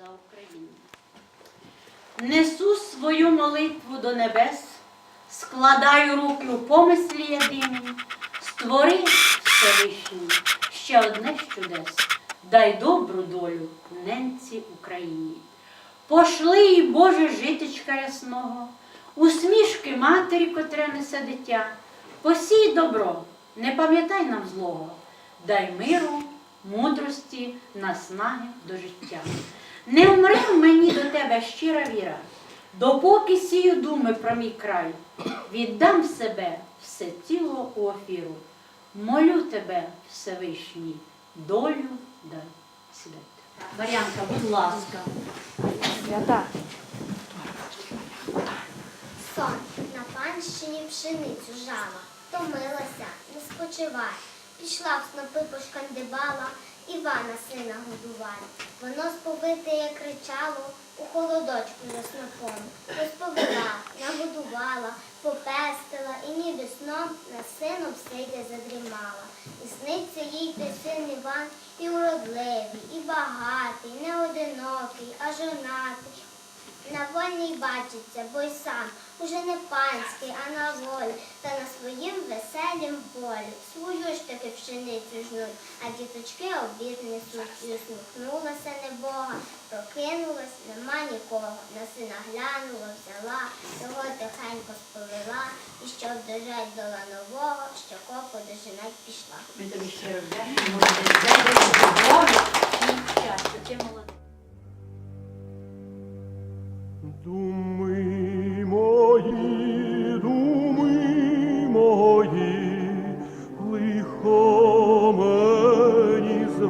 за Україну. Несу свою молитву до небес, складаю руки у помислі єдині, створи Всевишній ще одне чудес, дай добру долю ненці Україні. Пошли їй, Боже, житечка ясного, усмішки матері, котре несе дитя, посій добро, не пам'ятай нам злого, дай миру, мудрості, наснаги до життя. Не вмре в мені до тебе щира віра, допоки сію думи про мій край, віддам себе все тіло у офіру. Молю тебе, Всевишній, долю дай сідайте. Мар'янка, будь ласка. Свята. Сон на панщині пшеницю жала, томилася, не спочивай. Пішла в снопи пошкандибала, Івана сина годували. Воно сповите як кричало, у холодочку за снопом. Розповіла, нагодувала, попестила і ніби сном над сином сидя задрімала. І сниться їй той син Іван і уродливий, і багатий, не одинокий, а жонатий. На вольній бачиться, бо й сам уже не панський, а на волі, та на своїм веселім волі. Свою ж таки пшеницю жнуть, а діточки обід несуть. І усміхнулася небога, прокинулась, нема нікого. На сина глянула, взяла, його тихенько сповела, і щоб дожать до ланового, що коку дожинать пішла. Ми тобі щиро Думи мої, думи мої, лихо мені з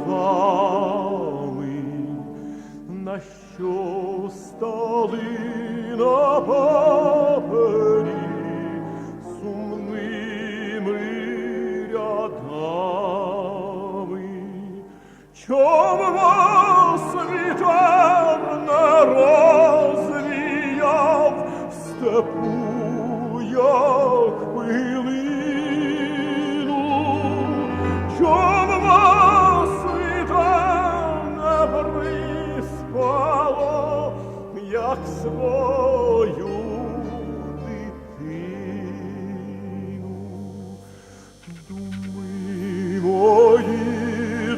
стали на папері сумними. Чом в як пилину? Дитину?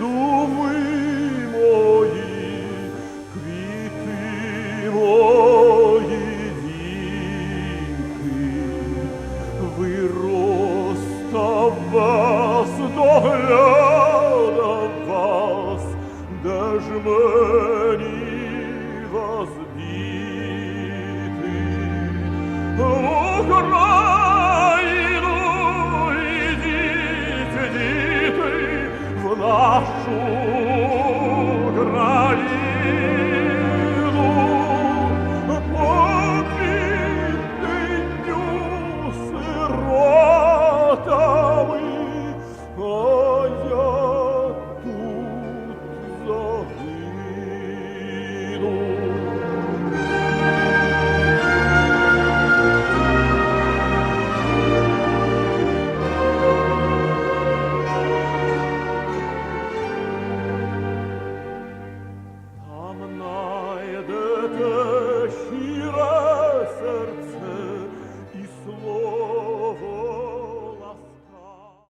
Думи квіти нас доглядав вас, де ж мені вас діти? Україну ідіть, діти, в нашу